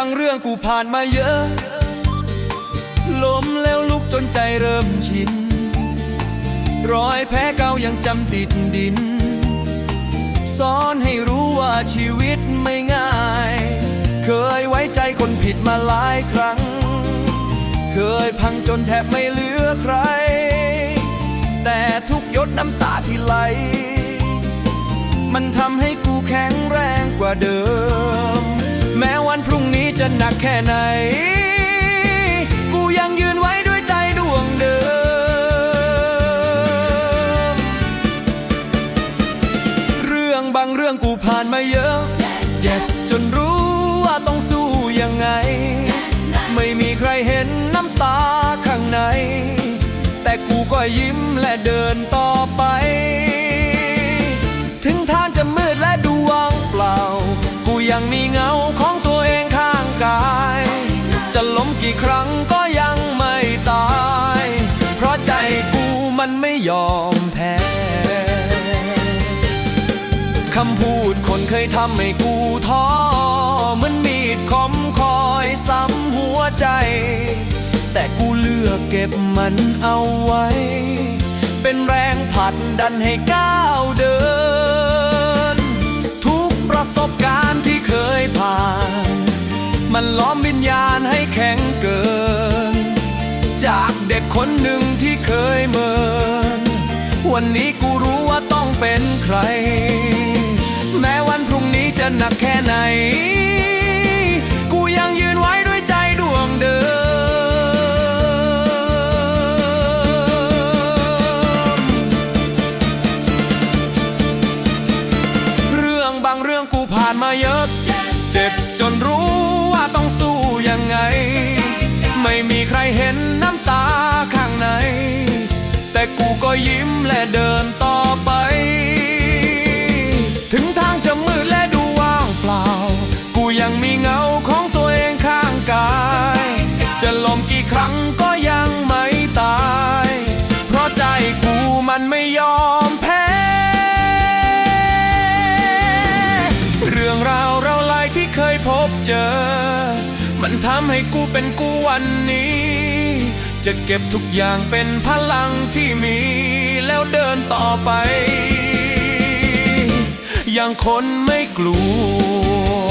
างเรื่องกูผ่านมาเยอะ ล้มแล้วลุกจนใจเริ่มชิน รอยแผลเก่ายังจำติดดิน สอนให้รู้ว่าชีวิตไม่ง่าย เคยไว้ใจคนผิดมาหลายครั้ง เคยพังจนแทบไม่เหลือใคร แต่ทุกยดน้ำตาที่ไหล มันทำให้กูแข็งแรงกว่าเดิม วันพรุ่งนี้จะหนักแค่ไหน กูยังยืนไว้ด้วยใจดวงเดิม เรื่องบางเรื่องกูผ่านมาเยอะ เจ็บจนรู้ว่าต้องสู้ยังไง ไม่มีใครเห็นน้ำตาข้างใน แต่กูก็ยิ้มและเดินต่อไป ถึงทางจะมืดและดูว่างเปล่า กูยังมี ยอมแพ้คำพูดคนเคยทำให้กูท้อเหมือนมีดคมคอยซ้ำหัวใจ แต่กูเลือกเก็บมันเอาไว้ เป็นแรงผลักดันให้ก้าวเดิน ทุกประสบการณ์ที่เคยผ่าน มันล้อมวิญญาณให้แข็งเกิน จากเด็กคนหนึ่งที่เคยเมิน วันนี้กูรู้ว่าต้องเป็นใคร แม้วันพรุ่งนี้จะหนักแค่ไหน กูยังยืนไว้ด้วยใจดวงเดิม เรื่องบางเรื่องกูผ่านมาเยอะ เจ็บจนรู้ว่าต้องสู้ยังไง ไม่มีใครเห็น ก็ยิ้มและเดินต่อไป ถึงทางจะมืดและดูว่างเปล่า กูยังมีเงาของตัวเองข้างกาย จะล้มกี่ครั้งก็ยังไม่ตาย เพราะใจกูมันไม่ยอมแพ้ เรื่องราวเราลายที่เคยพบเจอ มันทำให้กูเป็นกูวันนี้ จะเก็บทุกอย่างเป็นพลังที่มีแล้วเดินต่อไป อย่างคนไม่กลัว